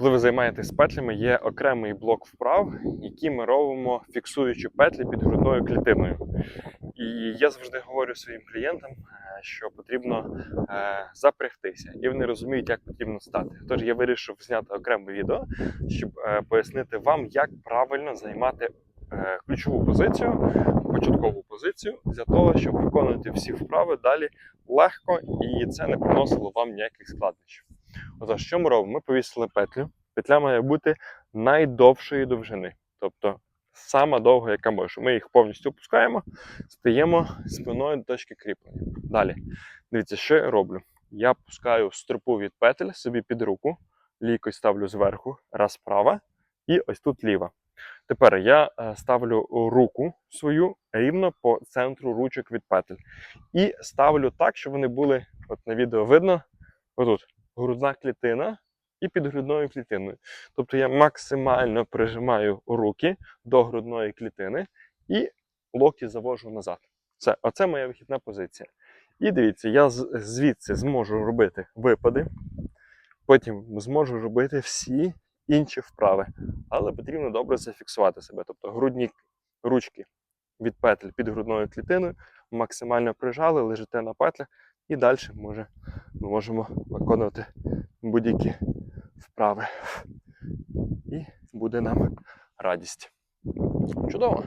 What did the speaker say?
Коли ви займаєтесь петлями, є окремий блок вправ, які ми робимо, фіксуючи петлі під грудною клітиною. І я завжди говорю своїм клієнтам, е, що потрібно е, запрягтися, і вони розуміють, як потрібно стати. Тож я вирішив зняти окреме відео, щоб е, пояснити вам, як правильно займати ключову позицію, початкову позицію, для того, щоб виконувати всі вправи далі легко і це не приносило вам ніяких складнощів. Отож, що ми робимо? Ми повісили петлю. Петля має бути найдовшої довжини, тобто сама довга, яка може. Ми їх повністю опускаємо, стаємо спиною до точки кріплення. Далі, дивіться, що я роблю. Я пускаю стропу від петель собі під руку, лікоть ставлю зверху, раз права, і ось тут ліва. Тепер я е, ставлю руку свою рівно по центру ручок від петель. І ставлю так, щоб вони були, от на відео видно, отут грудна клітина і під грудною клітиною. Тобто я максимально прижимаю руки до грудної клітини і локті завожу назад. Це, оце моя вихідна позиція. І дивіться, я звідси зможу робити випади, потім зможу робити всі інші вправи. Але потрібно добре зафіксувати себе. Тобто грудні ручки від петель під грудною клітиною максимально прижали, лежите на петлях, і далі може, ми можемо виконувати будь-які вправи. І буде нам радість. Чудово!